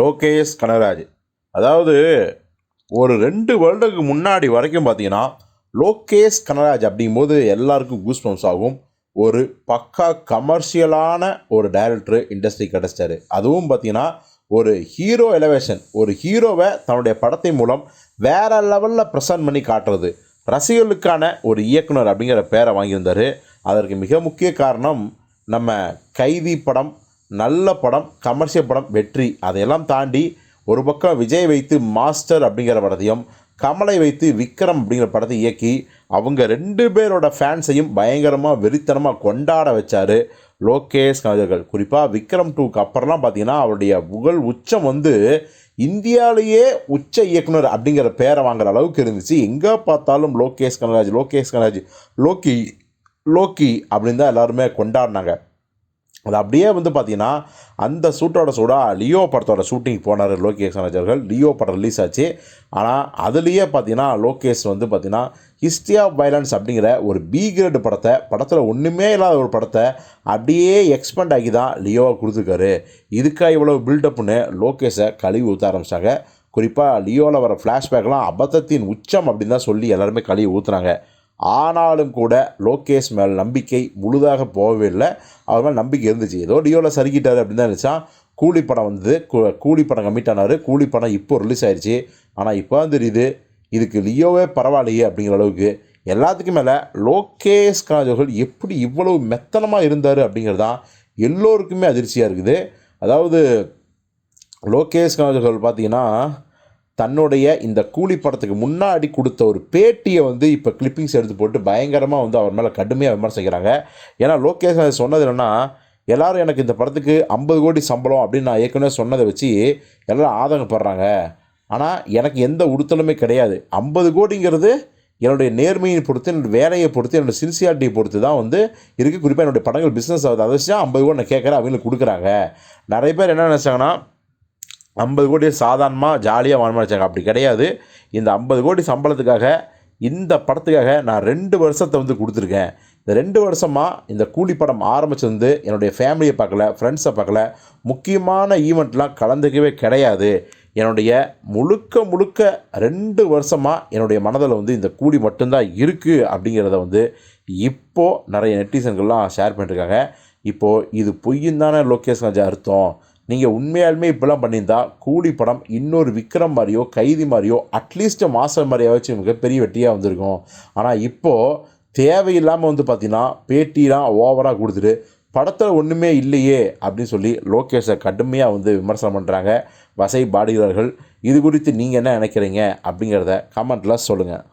லோகேஷ் கனகராஜ். அதாவது ஒரு ரெண்டு வருடத்துக்கு முன்னாடி வரைக்கும் பார்த்தீங்கன்னா லோகேஷ் கனகராஜ் அப்படிங்கும்போது எல்லாருக்கும் கூஸ்பம்ஸ் ஆகும். ஒரு பக்கா கமர்ஷியலான ஒரு டைரக்டர் இண்டஸ்ட்ரி கிடச்சிட்டாரு. அதுவும் பார்த்தீங்கன்னா ஒரு ஹீரோ எலவேஷன் ஒரு ஹீரோவை தன்னுடைய படத்தின் மூலம் வேற லெவலில் ப்ரெசன்ட் பண்ணி காட்டுறது. ரசிகர்களுக்கான ஒரு இயக்குனர் அப்படிங்கிற பேரை வாங்கியிருந்தார். அதற்கு மிக முக்கிய காரணம் நம்ம கைதி படம் நல்ல படம் கமர்ஷியல் படம் வெற்றி. அதையெல்லாம் தாண்டி ஒரு பக்கம் விஜய் வைத்து மாஸ்டர் அப்படிங்கிற படத்தையும் கமலை வைத்து விக்ரம் அப்படிங்கிற படத்தை இயக்கி அவங்க ரெண்டு பேரோட ஃபேன்ஸையும் பயங்கரமாக வெறித்தனமாக கொண்டாட வச்சார் லோகேஷ் கனகர்கள் குறிப்பாக விக்ரம் டூக்கு அப்புறம்லாம் பார்த்தீங்கன்னா அவருடைய புகழ் உச்சம் வந்து இந்தியாவிலேயே உச்ச இயக்குனர் அப்படிங்கிற பேரை வாங்குற அளவுக்கு இருந்துச்சு. எங்கே பார்த்தாலும் லோகேஷ் கனகராஜ் லோகேஷ் கனகராஜ் லோக்கி லோக்கி அப்படின்னு தான் எல்லாருமே கொண்டாடினாங்க. அது அப்படியே வந்து பார்த்தீங்கன்னா அந்த ஷூட்டோட சூடாக லியோ படத்தோட ஷூட்டிங் போனார் லோகேஷ் கனகராஜ் அவர்கள். லியோ படம் ரிலீஸ் ஆச்சு. ஆனால் அதுலேயே பார்த்தீங்கன்னா லோகேஷ் வந்து பார்த்தீங்கன்னா ஹிஸ்ட்ரி ஆஃப் வைலன்ஸ் அப்படிங்கிற ஒரு பி கிரேடு படத்தை படத்தில் ஒன்றுமே இல்லாத ஒரு படத்தை அப்படியே எக்ஸ்பெண்ட் ஆகி தான் லியோவை கொடுத்துருக்காரு. இதுக்காக இவ்வளோ பில்டப்னு லோகேஷை கழுவி ஊற்ற ஆரம்பிச்சாங்க. குறிப்பாக லியோவில் வர ஃப்ளாஷ்பேக்லாம் அபத்தத்தின் உச்சம் அப்படின்னு தான் சொல்லி எல்லாருமே கழுவி ஊற்றுனாங்க ஆனாலும் கூட லோகேஷ் மேல் நம்பிக்கை முழுதாக போகவே இல்லை. அவர் மேல் நம்பிக்கை இருந்துச்சு. ஏதோ லியோவில் சறுக்கிட்டார் அப்படின்னு தான் நினச்சா கூலி படம் வந்தது. கூ- கூலி படம் கம்மிட் ஆனார் கூலி படம் இப்போ ரிலீஸ் ஆயிடுச்சு ஆனால் இப்போ தான் தெரியுது இதுக்கு லியோவே பரவாயில்லையே அப்படிங்கிற அளவுக்கு எல்லாத்துக்கும் மேலே லோகேஷ் கனாஜ் எப்படி இவ்வளவு மெத்தனமாக இருந்தார் அப்படிங்கிறது தான் எல்லோருக்குமே அதிர்ச்சியாக இருக்குது. அதாவது லோகேஷ் கனாஜ் பார்த்தீங்கன்னா தன்னுடைய இந்த கூலி படத்துக்கு முன்னாடி கொடுத்த ஒரு பேட்டியை வந்து இப்போ கிளிப்பிங்ஸ் எடுத்து போட்டு பயங்கரமாக வந்து அவர் மேலே கடுமையாக விமர்சிக்கிறாங்க. ஏன்னா லோகேஷ் அதை சொன்னது என்னென்னா எல்லோரும் எனக்கு இந்த படத்துக்கு ஐம்பது கோடி சம்பளம் அப்படின்னு நான் ஏற்கனவே சொன்னதை வச்சு எல்லோரும் ஆதங்கப்படுறாங்க. ஆனால் எனக்கு எந்த உறுத்தலுமே கிடையாது. ஐம்பது கோடிங்கிறது என்னுடைய நேர்மையை பொறுத்து என்னுடைய வேலையை பொறுத்து என்னுடைய சின்சியாரிட்டியை பொறுத்து தான் வந்து இருக்குது குறிப்பாக என்னுடைய படங்கள் பிஸ்னஸ் ஆகுது. அதை வச்சு ஐம்பது கோடி நான் கேட்குறேன் அவங்களுக்கு கொடுக்குறாங்க. நிறைய பேர் என்ன நினச்சாங்கன்னா ஐம்பது கோடி சாதாரணமாக ஜாலியாக வாங்க அப்படி கிடையாது. இந்த ஐம்பது கோடி சம்பளத்துக்காக இந்த படத்துக்காக நான் ரெண்டு வருஷத்தை வந்து கொடுத்துருக்கேன். இந்த ரெண்டு வருஷமாக இந்த கூலி படம் ஆரம்பிச்சிருந்து என்னுடைய ஃபேமிலியை பார்க்கல ஃப்ரெண்ட்ஸை பார்க்கல முக்கியமான ஈவெண்ட்லாம் கலந்துக்கவே கிடையாது. என்னுடைய முழுக்க முழுக்க ரெண்டு வருஷமாக என்னுடைய மனதில் வந்து இந்த கூலி மட்டும்தான் இருக்குது அப்படிங்கிறத வந்து இப்போது நிறைய நெட்டிசன்கள்லாம் ஷேர் பண்ணியிருக்காங்க இப்போது இது பொய்யும் தானே லோகேஷ் கஞ்சா அர்த்தம். நீங்கள் உண்மையாலுமே இப்படிலாம் பண்ணியிருந்தா கூலி படம் இன்னொரு விக்ரம் மாதிரியோ கைதி மாதிரியோ அட்லீஸ்ட் மாதம் மாதிரியாச்சும் மிகப்பெரிய வெட்டியாக வந்திருக்கும். ஆனால் இப்போது தேவையில்லாமல் வந்து பார்த்தீங்கன்னா பேட்டிலாம் ஓவராக கொடுத்துட்டு படத்தில் ஒன்றுமே இல்லையே அப்படின்னு சொல்லி லோகேஷை கடுமையாக வந்து விமர்சனம் பண்ணுறாங்க வசை பாடுகிறார்கள் இது குறித்து நீங்கள் என்ன நினைக்கிறீங்க அப்படிங்கிறத கமெண்ட்டில் சொல்லுங்கள்